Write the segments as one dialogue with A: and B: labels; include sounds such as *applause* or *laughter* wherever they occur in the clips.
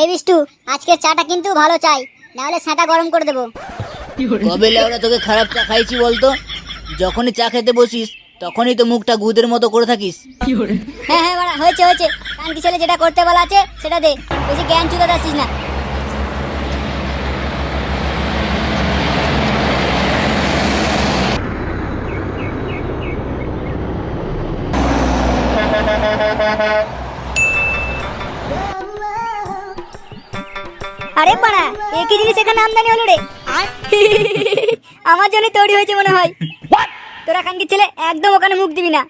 A: এই বিষ্টু আজকের চাটা কিন্তু ভালো চাই। নাহলে স্যাঁটা গরম করে দেবো।
B: কবে লেওরা তোকে খারাপ চা খাইছি বলতো? যখনই চা খেতে বসিস তখনই তো মুখটা গুদের মতো করে থাকিস।
A: হ্যাঁ হ্যাঁ বাড়া হয়েছে হয়েছে। কানকি ছেলে যেটা করতে বলা আছে সেটা দে। বেশি জ্ঞান চুদা দাসিস না। আরে বাড়া একই জিনিস এখানে আমদানি হলো রে। আমার জন্য তৈরি হয়েছে মনে হয়। তোরা কানকি ছেলে একদম ওখানে মুখ দিবি না।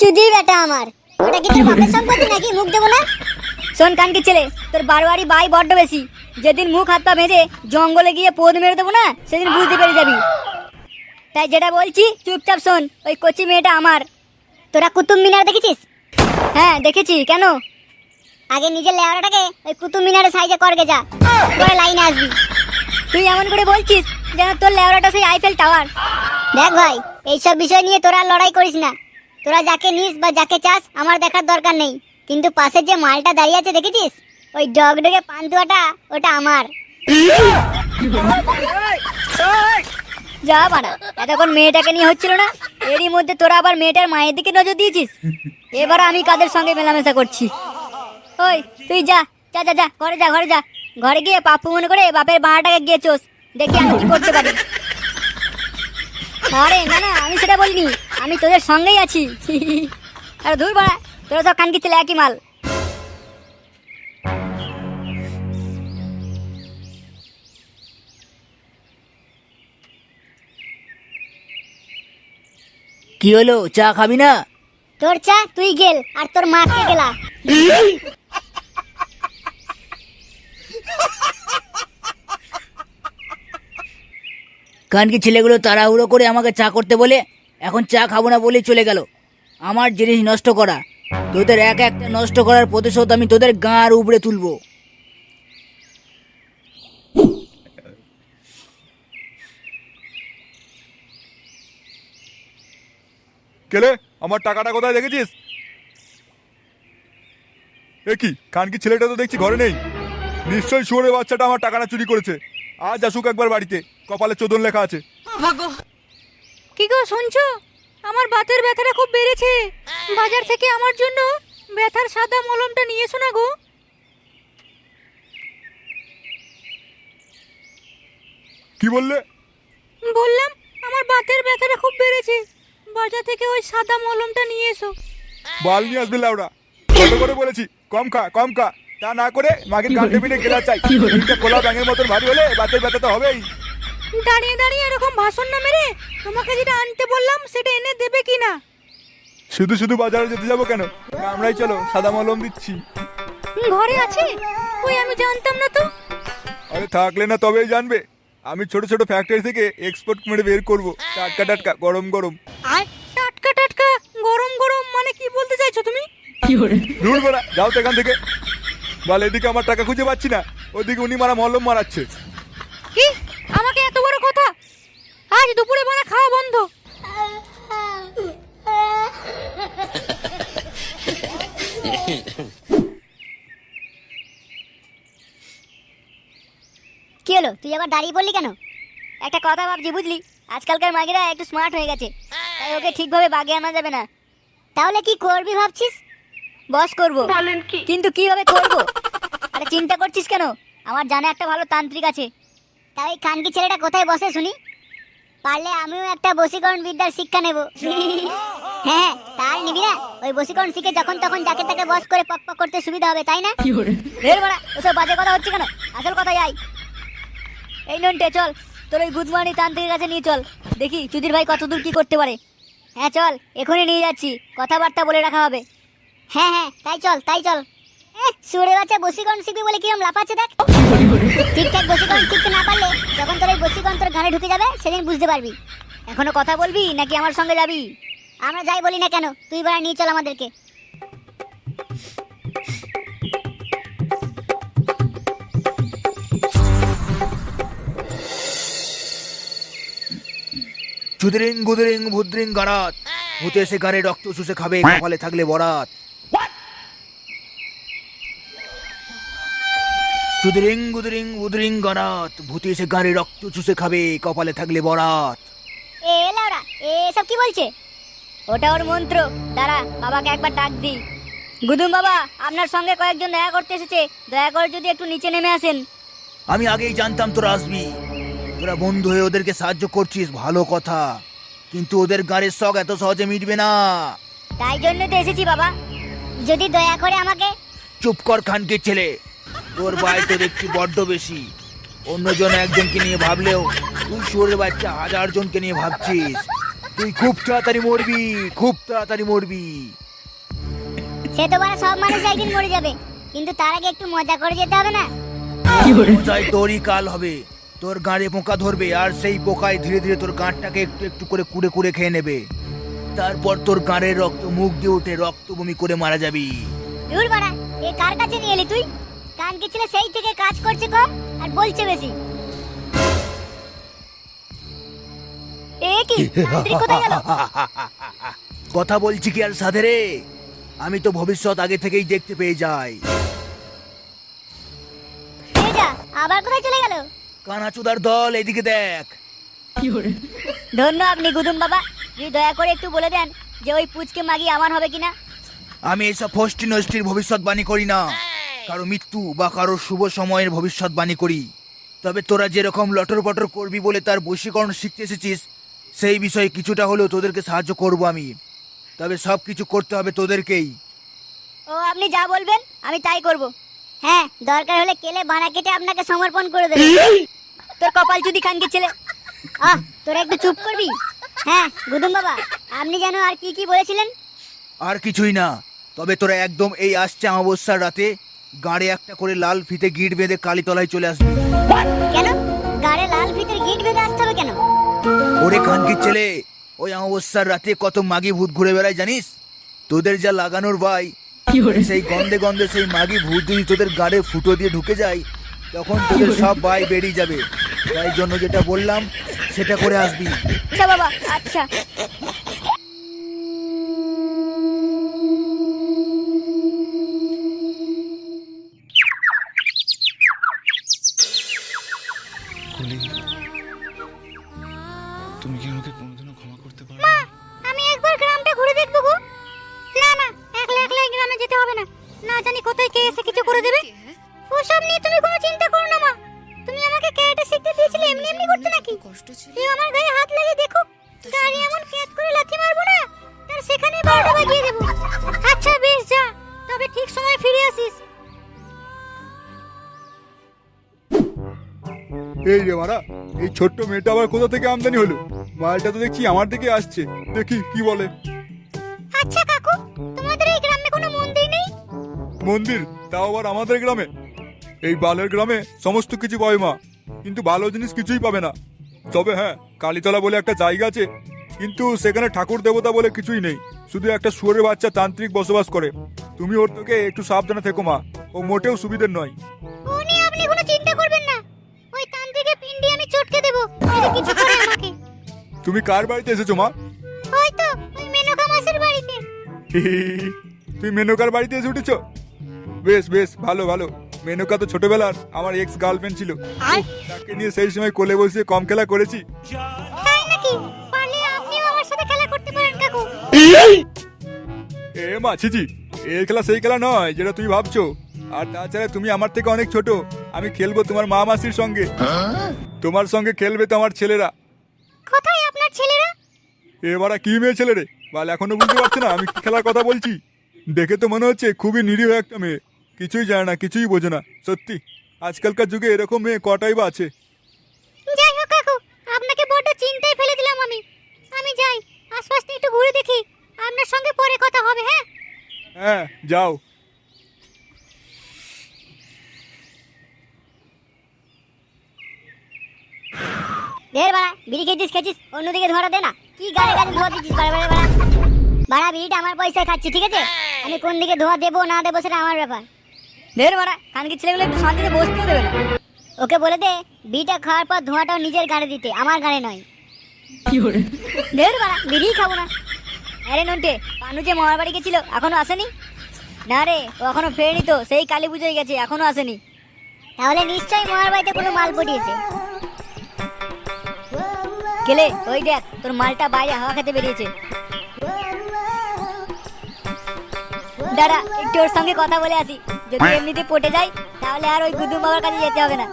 A: চুদি বেটা আমার। ওটা কি তোর বাপের সম্পত্তি নাকি? মুখ দেবো না? শোন কানকি ছেলে তোর বারোয়ারি বাই বড্ড বেশি। যেদিন মুখ হাত পা বেঁধে জঙ্গলে গিয়ে পোদ মেরে দেবো না সেদিন বুঝতে পেরে যাবি। তাই যেটা বলছি চুপচাপ শোন ওই কচি মেয়েটা আমার। তোরা কুতুব মিনার দেখেছিস? হ্যাঁ দেখেছি। কেন? আগে নিজের লেওয়াটাকে ওই কুতুব মিনারের সাইজে করগে যা। পরে লাইনে আসবি। তুই এমন করে বলছিস যেন তোর লেওয়াটা সেই আইফেল টাওয়ার দেখ ভাই এইসব বিষয় নিয়ে তোরা লড়াই করিস না। তোরা যাকে নিস বা যাকে চাস আমার দেখার দরকার নেই। কিন্তু পাশে যে মালটা দাঁড়িয়ে আছে দেখেছিস? ওই ডগ ডগে পান্তুয়াটা ওটা আমার। যা বাড়া এতক্ষণ মেয়েটাকে নিয়ে হচ্ছিল না এরই মধ্যে তোরা আবার মেয়েটার মায়ের দিকে নজর দিয়েছিস। এবার আমি কাদের সঙ্গে মেলামেশা করছি? ওই তুই যা যা যা যা ঘরে যা ঘরে যা। ঘরে গিয়ে পাপ্পু মনে করে বাপের বাড়াটাকে গিয়ে চোস দেখি আমি কি করতে পারি। আরে না না আমি সেটা বলিনি। আমি তোদের সঙ্গেই আছি। আরে ধুর বাড়া তোরা সব কানকি ছেলে একই মাল।
B: কি হলো চা খাবি না?
A: তোর চা তুই গেল আর তোর মাকে গেলা। *laughs*
B: কানকি ছেলেগুলো তাড়াহুড়ো করে আমাকে চা করতে বলে, এখন চা খাব না বলেই চলে গেল। আমার জিনিস নষ্ট করা। তোদের এক একটা নষ্ট করার প্রতিশোধ আমি তোদের গাঁর উপড়ে তুলবো।
C: কেলে আমার টাকাটা কোথায় দেখেছিস এ কি? কানকি ছেলেটা তো দেখছি ঘরে নেই। নিশ্চয়ই শুয়োরের বাচ্চাটা আমার টাকাটা চুরি করেছে। আজ আসুক একবার বাড়িতে। কপালে চোদন লেখা আছে।
D: কি গো শুনছো? আমার বাতের ব্যথাটা খুব বেড়েছে। বাজার থেকে আমার জন্য ব্যথার সাদা মলমটা নিয়ে এসো না গো।
C: কি বললে?
D: বললাম আমার বাতের ব্যথাটা খুব বেড়েছে। বাজার থেকে ওই সাদা মলমটা নিয়ে এসো।
C: বাল নিয়ে আসবে লাউডা কত করে বলেছি? কম খা কম খা। তা না করে মাগের কান্ডে পিঠে গেলা চাই। একটা খোলা ব্যাঙের মতন ভারী হলে বাতের ব্যথা তো হবেই।
D: দাঁড়িয়ে দাঁড়িয়ে এরকম ভাষণ না মেরে তোমাকে যেটা আনতে বললাম সেটা এনে দেবে কি না
C: শুধু শুধু বাজারে যেতে যাব কেন? আমরাই চলো সাদা মলম দিচ্ছি।
D: ঘরে আছে? ওই আমি জানতাম না তো।
C: আরে থাকলে না তবেই জানবে। আমি ছোট ছোট ফ্যাক্টরি থেকে এক্সপোর্ট মেরে বের করব। টাটকা টাটকা গরম গরম।
D: আর টাটকা টাটকা গরম গরম মানে কি বলতে চাইছো তুমি?
C: দূর বড়া যাও তো এখান থেকে। বল এদিকে আমার টাকা খুঁজে পাচ্ছি না। ওদিকে উনি মারা মলম মারাচ্ছে।
D: কি? আমাকে এত বড় কথা? আজ দুপুরে বানা খাওয়া বন্ধ।
A: কি হলো? তুই আবার দাঁড়িয়ে পড়লি কেন? একটা কথা ভাবছি বুঝলি? আজকালকার মাগিরা একটু স্মার্ট হয়ে গেছে। তাই ওকে ঠিকভাবে বাগে আনা যাবে না। তাহলে কি করবি ভাবছিস? বস করব।
D: বলেন কি?
A: কিন্তু কীভাবে করব? আরে চিন্তা করছিস কেন? আমার জানা একটা ভালো তান্ত্রিক আছে। তাই কানকি ছেলেটা কোথায় বসে শুনি? পারলে আমিও একটা বশীকরণ বিদ্যার শিক্ষা নেব। হ্যাঁ তাই নিবি না? ওই বশীকরণ শিখে যখন তখন যাকে তাকে বস করে পক পক করতে সুবিধা হবে তাই না? ঢের বড়া ওসব বাজে কথা হচ্ছে কেন? আসল কথা যাই এই নন্টে চল। তোর ওই গুদমানি তান্ত্রিকের কাছে নিয়ে চল। দেখি চুদির ভাই কতদূর কি করতে পারে। হ্যাঁ চল। এখনই নিয়ে যাচ্ছি। কথাবার্তা বলে রাখা হবে। হ্যাঁ হ্যাঁ তাই চল তাই চল। সুরে বাচ্চা বসিকরণ শিখবি বলে কিরম লাফাচ্ছে দেখ। ঠিকঠাক বসিকরণ শিখতে না পারলে যখন তোর বসিকরণ তোর ঢুকে যাবে, সেদিন বুঝতে পারবি। এখনও কথা বলবি নাকি আমার সঙ্গে যাবি? আমরা যাই বলি না কেন, তুই বড় নিয়ে চল আমাদেরকে।
E: চুদরিং গুদরিং, ভুদ্রিং, গারাত। ভূতে এসে গানে রক্ত শুষে খাবে, কপালে থাকলে বরাত। চুদরিং গুদরিং উদরিং গরাত ভূতে এসে গাড়ি রক্ত চুষে খাবে কপালে থাকলে বরাত।
A: এ লাউরা এসব কি বলছে? ওটা ওর মন্ত্র। দাঁড়া বাবাকে একবার ডাক দি গুদুম বাবা আপনার সঙ্গে কয়েকজন দেখা করতে এসেছে। দয়া করে যদি একটু নিচে নেমে আসেন।
E: আমি আগেই জানতাম তোরা আসবি। তোরা বন্ধু হয়ে ওদেরকে সাহায্য করছিস ভালো কথা। কিন্তু ওদের গাড়ির শখ এত সহজে মিটবে না।
A: তাই জন্য তো এসেছি বাবা। যদি দয়া করে আমাকে
E: চুপ কর খানকে ছেলে। তোর ভাই তো দেখছি বড্ড বেশি। অন্যজন একজনকে নিয়ে ভাবলেও তুই শুয়োরের বাচ্চা হাজার জনকে নিয়ে ভাবছিস। তুই খুব তাড়াতাড়ি মরবি খুব তাড়াতাড়ি মরবি।
A: সে তো বলে সব মানুষ একদিন মরে যাবে কিন্তু তার আগে একটু মজা করে যেতে হবে না?
E: মজাই তোরই কাল হবে। তোর গাঁড়ে পোকা ধরবে আর সেই পোকায় ধীরে ধীরে তোর গাঁটটাকে একটু একটু করে কুড়ে কুড়ে খেয়ে নেবে। তারপর তোর গাঁড়ের রক্ত মুখ দিয়ে উঠে রক্ত বমি করে মারা যাবি।
A: দূর বাড়া এ কার কাছে নিয়ে এলি তুই? কান ছেলে সেই থেকে কাজ করছে কম আর বলছে বেশি। এ কি? তান্ত্রিক কোথায় গেল?
E: কথা বলছি কি আর সাধে রে? আমি তো ভবিষ্যৎ আগে থেকেই দেখতে পেয়ে যাই।
A: যা আবার কোথায় চলে গেল?
E: কানাচুদার দল এদিকে দেখ।
A: ধন্য আপনি গুদুম বাবা যদি দয়া করে একটু বলে দেন যে ওই পুচকে মাগি আমার হবে কিনা?
E: আমি এসব ফষ্টি নষ্টির ভবিষ্যৎবাণী করি না। কারও মৃত্যু বা কারও শুভ সময়ের ভবিষ্যৎবাণী করি। তবে তোরা যেরকম লটর পটর করবি বলে তার বশীকরণ শিখতে এসেছিস সেই বিষয়ে কিছুটা হলেও তোদেরকে সাহায্য করব আমি। তবে সব কিছু করতে হবে তোদেরকেই।
A: ও আপনি যা বলবেন আমি তাই করব। হ্যাঁ দরকার হলে কেলে বানা কেটে আপনাকে সমর্পণ করে দেব। তোর কপাল চুদি খানকে ছেলে। আহ তোরা একটু চুপ করবি? হ্যাঁ গুদুম বাবা আপনি যেন আর কি কি বলেছিলেন?
E: আর কিছুই না তবে তোরা একদম এই আসছে অমাবস্যার রাতে গাড়ে একটা করে লাল ফিতে গিট বেঁধে কালীতলায় চলে আসবি।
A: কেন? গাড়ে লাল ফিতের গিট বেঁধে আসতে হবে কেন?
E: ওরে খানকির ছেলে ওই অমাবস্যার রাতে কত মাগি ভূত ঘুরে বেড়ায় জানিস? তোদের যা লাগানোর ভাই সেই গন্ধে গন্ধে সেই মাগি ভূত যদি তোদের গাড়ে ফুটো দিয়ে ঢুকে যায় তখন তোদের সব ভাই বেরিয়ে যাবে। তাই জন্য যেটা বললাম সেটা করে আসবি।
A: আচ্ছা বাবা আচ্ছা। দিয়েছিলে এমনি এমনি করতে নাকি?
F: কষ্ট ছিল।
A: আমার গায়ে হাত লাগিয়ে দেখো। গাড়ি এমন করে লাথি মারবো না তার বারোটা বাজিয়ে দেবো। আচ্ছা বেশ যা। তবে ঠিক সময় ফিরে আসিস।
C: এই রে মারা এই ছোট্ট মেয়েটা আবার কোথা থেকে আমদানি হলো? মালটা তো দেখছি আমার দিকে আসছে। দেখি কি বলে?
A: আচ্ছা কাকু তোমাদের এই গ্রামে কোনো মন্দির নেই?
C: মন্দির? তাও আবার আমাদের গ্রামে? এই বালের গ্রামে সমস্ত কিছু পাবে মা। কিন্তু ভালো জিনিস কিছুই পাবে না। তবে হ্যাঁ কালীতলা বলে একটা জায়গা আছে কিন্তু সেখানে ঠাকুর দেবতা বলে কিছুই নেই। শুধু একটা শুয়োরের বাচ্চা তান্ত্রিক বসবাস করে। তুমি ওর থেকে একটু সাবধানে থেকো মা। ও মোটেও সুবিধের নয়।
A: ও নিয়ে আপনি কোনো চিন্তা করবেন না। ওই তান্ত্রিকের পিন্ডি আমি চটকে দেবো। যদি কিছু করে আমাকে।
C: তুমি কার বাড়িতে এসেছ মা?
A: হয়তো ওই মেনকা মাসের বাড়িতে।
C: তুই মেনকার বাড়িতে এসে উঠেছো? বেশ বেশ ভালো ভালো। মেনকা তো ছোটবেলার আমার এক্স গার্লফ্রেন্ড ছিল। তাকে নিয়ে সেই সময় কোলে বসে কম খেলা করেছি।
A: তাই নাকি? পারলে আপনিও আমার সাথে খেলা করতে পারেন কাকু।
C: এ মা ছিচি এই খেলা সেই খেলা নয় যেটা তুমি ভাবছ। আর তাছাড়া তুমি আমার থেকে অনেক ছোট। আমি খেলব তোমার মা মাসির সঙ্গে। তোমার সঙ্গে খেলবে তো আমার ছেলেরা।
A: কোথায় আপনার ছেলেরা?
C: এবারা কি মেয়ে ছেলে রে বাল এখনও বুঝতে পারছে না আমি কি খেলার কথা বলছি। দেখে তো মনে হচ্ছে খুবই নিরীহ একটা মেয়ে। কিছুই জানে না কিছুই বোঝে না। সত্যি আজকালকার যুগে এরকম মেয়ে কটাই বা আছে?
A: যাই হোক কাকু আপনাকে বড্ড চিন্তায় ফেলে দিলাম আমি। আমি যাই আশপাশটা একটু ঘুরে দেখি। আপনার সঙ্গে পরে কথা হবে হ্যাঁ?
C: হ্যাঁ যাও।
A: ঢের বাড়া বিড়ি খেয়েছিস খেয়েছিস? অন্যদিকে ধরা দে না। কি গাড়ি গাড়ি ধোয়া দিচ্ছিস? বাড়া বাড়া বাড়া। বাড়া বিড়িটা আমার পয়সায় খাচ্ছি ঠিক আছে? আমি কোন দিকে ধোয়া দেবো না দেবো সেটা আমার ব্যাপার। ঢের বাড়া খানকি ছেলেগুলো একটু শান্তিতে বসতেও দেবে না। ওকে বলে দে বিড়িটা খাওয়ার পর ধোঁয়াটাও নিজের গাড়ি দিতে আমার গাড়ি নয়। ঢের বাড়া বিড়িই খাব না। আরে নন্টে পানু যে মামার বাড়ি গেছিল এখনও আসেনি? না রে ও এখনও ফেরেনি তো সেই কালী পুজোয় গেছে এখনও আসেনি। তাহলে নিশ্চয়ই মহার বাড়িতে কোনো মাল পটিয়েছে। কেলে ওই দেখ তোর মালটা বাইরে হাওয়া খেতে বেরিয়েছে। দাঁড়া একটু ওর সঙ্গে কথা বলে আসি। যদি এমনিতে পটে যায় তাহলে আর ওই গুদুম বাবার কাছে যেতে হবে না।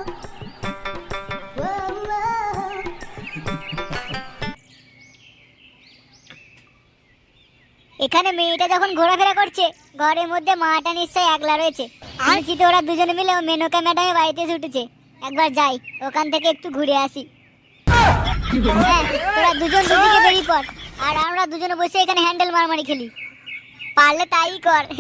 A: এখানে মেয়েটা যখন ঘোরাফেরা করছে ঘরের মধ্যে মাটা নিশ্চয়ই একলা রয়েছে। শুনেছি তো ওরা দুজনে মিলে মেনকা ম্যাডামের বাড়িতে ছুটেছে। একবার যাই ওখান থেকে একটু ঘুরে আসি। হ্যাঁ তোরা দুজন দুদিকে বেরিয়ে পড় আর আমরা দুজনে বসে এখানে হ্যান্ডেল মারামারি খেলি। পারলে তাই কর *laughs*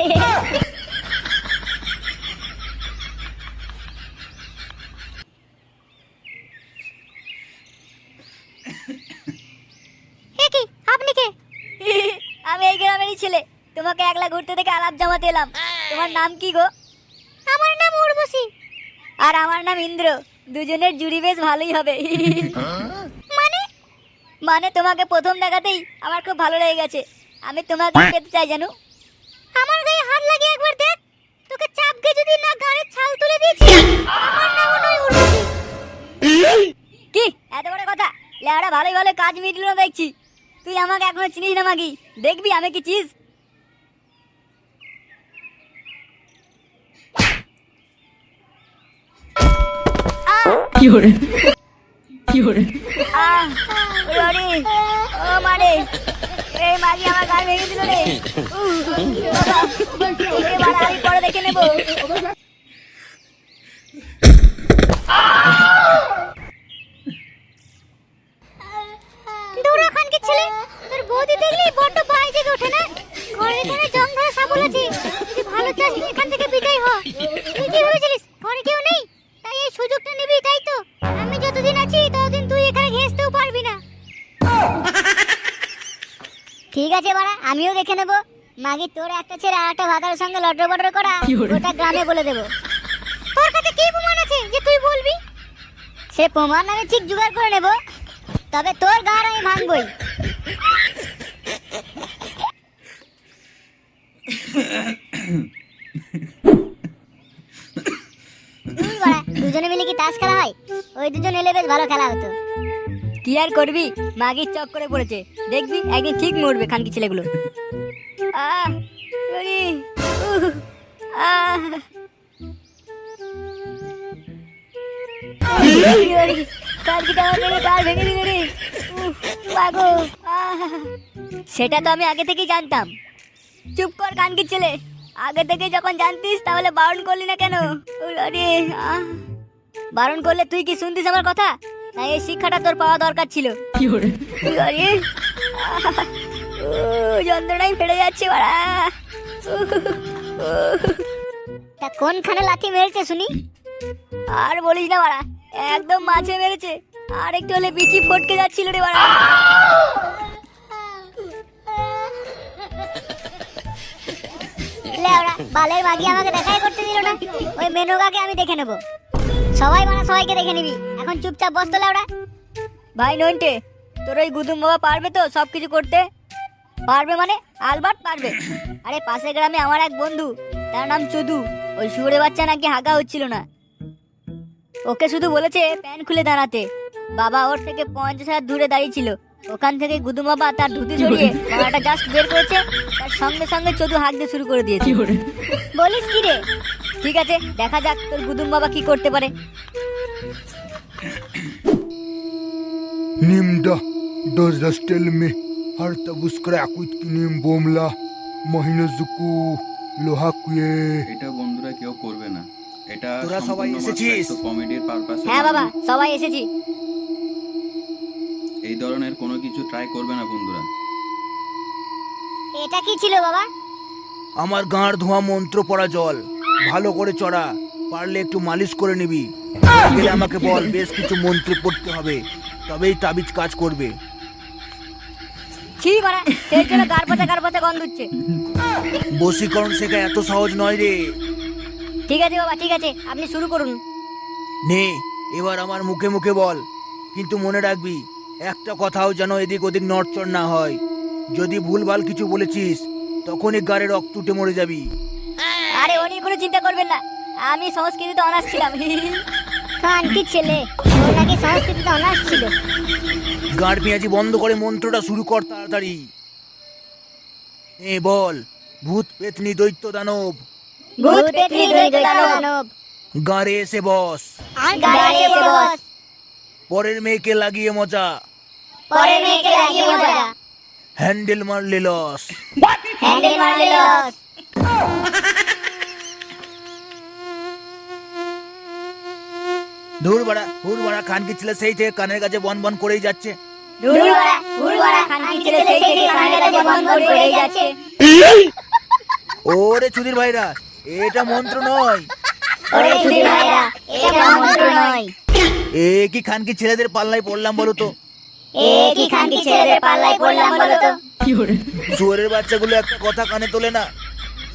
A: কি আপনি কে আমি এই গ্রামেরই ছেলে তোমাকে একলা ঘুরতে থেকে আলাপ জামাতে এলাম। তোমার নাম কি গো? আমার নাম উর্বশী। আর আমার নাম ইন্দ্র। দুজনের জুড়ি বেশ ভালোই হবে। মানে? মানে তোমাকে প্রথম দেখাতেই আমার খুব ভালো লেগে গেছে। আমি তোমাকে পেতে চাই জানো। আমার গায়ে হাত লাগিয়ে একবার দেখ। তোকে চাপ চাপকে যদি না গাড়ির ছাল তুলে দিয়েছি আমার নাম নয় উর্বশী। কি? এত বড় কথা? লেওড়া ভালোই ভালো কাজ মিটলো না দেখছি। তুই আমাকে এখনও চিনিস না মাগি। দেখবি আমি কি চিজ? আহ, ওরে, ও মারে এই মাগি আমার গাল ভেঙে দিল রে উহ, বাবা, এবার আমি পরে দেখে নেব দৌড়া খানকে ছেলে বৌদি দেখলি? বড্ড ভয় জেগে ওঠে না? ঘরে ঘরে জং ধরা সাবল আছে যদি ভালো চাস তুই এখান থেকে বিদায় হ। তুই কি ভেবেছিলিস? ঘরে কেউ নেই? তাই এই সুযোগটা নিবি তাই তো? আমি যতদিন আছি ততদিন তুই এখানে ঘেঁচতেও পারবি না। ঠিক আছে বাড়া আমিও দেখে নেব। মাগি তোর একটা ছেড়ে আর একটা ভাতার সঙ্গে লটর বটর করা ওটা গ্রামে বলে দেবো। তোর কাছে কি প্রমাণ আছে যে তুই বলবি? সে প্রমাণ আমি ঠিক জোগাড় করে নেব। তবে তোর গাড় আমি ভাঙবই দুই বাড়া, দুজনে মিলে কি তাস খেলা হয়? ওই দুজন এলে বেশ ভালো খেলা হতো। কি আর করবি? মাগির চক করে পড়েছে। দেখবি, একদিন ঠিক মরবে খানকি ছেলেগুলো। আহ। সেটা তো আমি আগে থেকেই জানতাম। চুপ কর কানকির ছেলে। আগে থেকে যখন জানতিস, তাহলে বারণ করলি না কেন? আহ। বারণ করলে তুই কি শুনতিস আমার কথা? না এই শিক্ষাটা তোর পাওয়া দরকার ছিল। যন্ত্রণাই ফেড়ে যাচ্ছে বাড়া। তা কোনখানে লাথি মেরেছে শুনি? আর বলিস না বাড়া একদম মাঝে মেরেছে। আর একটু হলে বিচি ফটকে যাচ্ছিল রে বাড়া। বালের মাগি আমাকে দেখাই করতে দিল না। ওই মেনুকাকে আমি দেখে নেব। সবাই মানে সবাইকে দেখে নিবি। এখন চুপচাপ বস তো লেওড়া। ভাই নইনটে তোর ওই গুদুম বাবা পারবে তো সব কিছু করতে? পারবে মানে? আলবার্ট পারবে। আরে পাশের গ্রামে আমার এক বন্ধু তার নাম চুদু। ওই শুয়োরে বাচ্চা নাকি হাগা হচ্ছিল না। ওকে শুধু বলেছে প্যান খুলে দাঁড়াতে। বাবা ওর থেকে পঞ্চাশ হাজার দূরে দাঁড়িয়ে ছিল ওখান থেকে গুদুম বাবা তার ধুতি ছড়িয়ে মালাটা জাস্ট বের করেছে তার সঙ্গে সঙ্গে চোদু হাঁকতে শুরু করে দিয়েছে। বলিস কি রে? ঠিক আছে দেখা যাক তোর গুদুম বাবা কি করতে পারে
F: Nimda, does das tell me? Harta buskra akuit kinim bomla, mahina zuku, lohakuye.
G: এটা বন্ধুরা কেউ করবে না এটা
E: তোরা সবাই এসেছিস?
G: কমেডির পারপাস
A: হ্যাঁ বাবা সবাই এসেছি
G: এই ধরনের কোনো কিছু ট্রাই করবে না বন্ধুরা
A: এটা কি ছিল বাবা
E: আমার গাঁড় ধোয়া মন্ত্র পড়া জল ভালো করে চড়া। পারলে একটু মালিশ করে নিবি। গেলে আমাকে বল বেশ কিছু মন্ত্র পড়তে হবে। তবেই তাবিজ কাজ করবে।
A: ছি বাড়া সেই জন্য গার পাতা গার পাতা গন্ধ হচ্ছে?
E: বশীকরণ শেখা এত সহজ নয় রে।
A: ঠিক আছে বাবা ঠিক আছে আপনি শুরু করুন।
E: নে এবার আমার মুখে মুখে বল। কিন্তু মনে রাখবি একটা কথাও যেন এদিক ওদিক নড়চড় না হয়। যদি ভুলভাল কিছু বলেছিস তখনই গাড়ে রক্ত উঠে মরে যাবি।
A: আরে উনি কোনো চিন্তা করবেন না।
D: আমি সংস্কৃতিতে অনার্স ছিলাম।
A: খানকি ছেলে ওর নাকি সংস্কৃতিতে অনার্স ছিল।
E: গাঁড় পেঁয়াজি বন্ধ করে মন্ত্রটা শুরু কর তাড়াতাড়ি। এ বল ভূত পেতনি দৈত্য দানব।
A: ভূত পেতনি দৈত্য দানব।
E: গাঁড়ে এসে বস।
A: গাড়ি এসে বস।
E: পরের মেয়েকে লাগিয়ে মজা।
A: পরে মেয়েকে লাগিয়ে মজা।
E: হ্যান্ডেল মারলে লস।
A: হ্যান্ডেল মারলে লস।
E: ধুর বাড়া হুর বাড়া খানকি ছেলে সেই থেকে কানের কাছে বন বন করেই যাচ্ছে।
A: ধুরবাড়া ধুরবাড়া খানকি ছেলে সেই থেকে কানের কাছে বন্ধ করেই যাচ্ছে।
E: ওরে চুদির ভাইরা এটা মন্ত্র নয়।
A: ওরে চুরি ভাইরা এটা মন্ত্র নয়।
E: এ কি খানকি ছেলেদের পাল্লায় পড়লাম বলো তো?
A: এ কি খানকি ছেলেদের পাল্লায় পড়লাম বলো তো?
E: শুয়ারের বাচ্চাগুলো একটা কথা কানে তোলে না।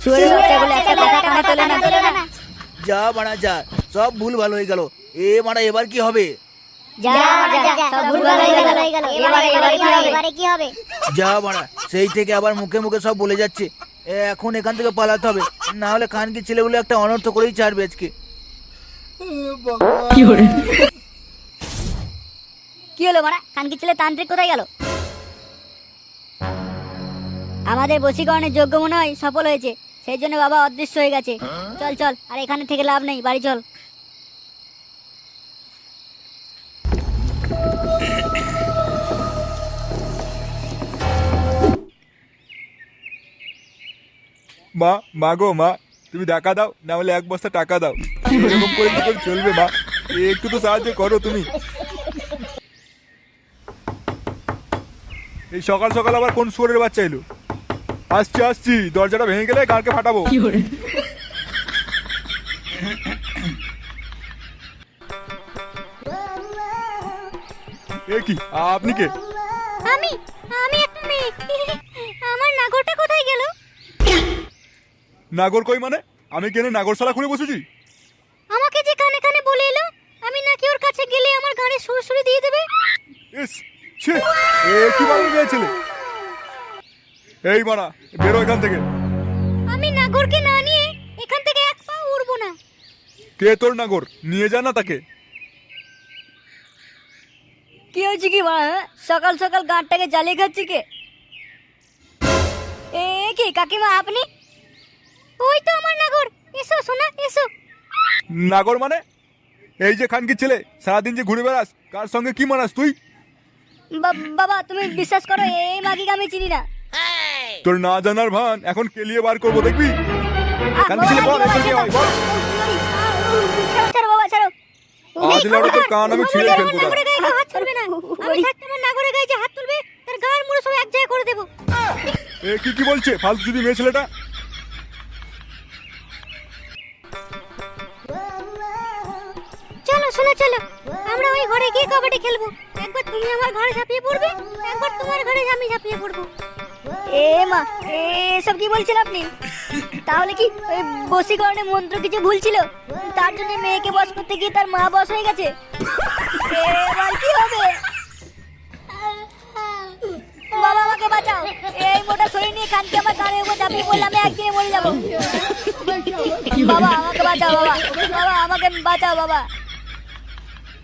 A: শুয়োরের বাচ্চাগুলো একটা কথা কানে তোলে না তোলে না।
E: যা বাড়া যা সব ভুল ভালো হয়ে গেল। এ মারা এবার কি হবে?
A: যা যা সব ভুলভাল গেল গেল। এবারে এবারে কি হবে? এবারে কি হবে?
E: যা বাড়া সেই থেকে আবার মুখে মুখে সব বলে যাচ্ছে। এখন এখান থেকে পালাতে হবে। না হলে খানকি ছেলেগুলো একটা অনর্থ করেই ছাড়বে আজকে।
A: কি হলো? মারা খানকি ছেলে তান্ত্রিক কোথায় গেল? আমাদের বশীকরণের যোগ্য মনে হয় সফল হয়েছে। সেই জন্য বাবা অদৃশ্য হয়ে গেছে। চল চল আর এখানে থেকে লাভ নেই। বাড়ি চল।
C: মা মা গো মা তুমি টাকা দাও না হলে এক বস্তা টাকা দাও। এরকম করে কি করে চলবে মা? একটু তো সাহায্য করো তুমি। এই সকাল সকাল আবার কোন সুরের বাচ্চা এলো? আসছি আসছি দরজাটা ভেঙে গেলে কালকে ফাটাবো। এ কি আপনি কে?
D: আমি আমি একটা মেয়ে আমার নাগরটা কোথায় গেল
C: নাগর কই মানে? আমি কেন নাগরশালা খুলে বসেছি?
D: আমাকে যে কানে কানে বলে এলো আমি নাকি ওর কাছে গেলে আমার গাড়ি সুরসুরি দিয়ে দেবে?
C: ইস ছি এ কি বানিয়ে মেয়ে ছেলে? এই মারা বেরো এখান থেকে।
D: আমি নাগরকে না নিয়ে এখান থেকে এক পা উড়বো না।
C: কে তোর নাগর? নিয়ে যা না তাকে।
A: কি হয়েছে কি মা সকাল সকাল গাঁটটাকে জ্বালিয়ে খাচ্ছি কে? এ কি কাকিমা আপনি?
D: ওই তো আমার নাগর। এসো সোনা এসো।
C: নাগর মানে? এই যে খানকি ছেলে সারাদিন যে ঘুরে বেড়াস কার সঙ্গে কি মানাস তুই?
A: বাবা তুমি বিশ্বাস করো এই মাগিকে আমি চিনি না।
C: তোর না জানার ভান এখন কেলিয়ে বার করব দেখবি?
A: আ,
C: ছেলে বল
A: বাবা,
C: এখানে হয়, বল।
A: ছাড়ো, ছাড়ো বাবা ছাড়ো।
C: আজ লাউডে তোর কান আমি ছিঁড়ে ফেলব দাঁড়া।
D: নাগরের গায়ে কেউ হাত তুলবে না আমি থাকতে আমার নাগরের গায়ে যে হাত তুলবে তার গায়ের মুড়ো সব এক জায়গায় করে দেবো।
C: এ কি কি বলছে? ফালতু যদি মেয়ে ছেলেটা?
A: এসব কি বলছেন আপনি? তাহলে কি, ওই বশীকরণের মন্ত্র কিছু ভুল ছিল? তার জন্য মেয়েকে বস করতে গিয়ে তার মা বস হয়ে গেছে? এবার কি হবে? বাবা, আমাকে বাঁচাও। এই মোটা শরীর নিয়ে কানকে আমার কানের উপর চাপিয়ে পড়লাম, আমি একদিনে মরে যাব। বাবা, আমাকে বাঁচাও, বাবা। বাবা, আমাকে বাঁচাও, বাবা।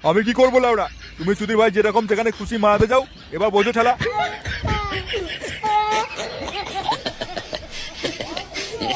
C: আমি কি করব লাউডা তুমি সুধীর ভাই যেরকম সেখানে খুশি মারাতে যাও এবার বোঝো, ঠেলা।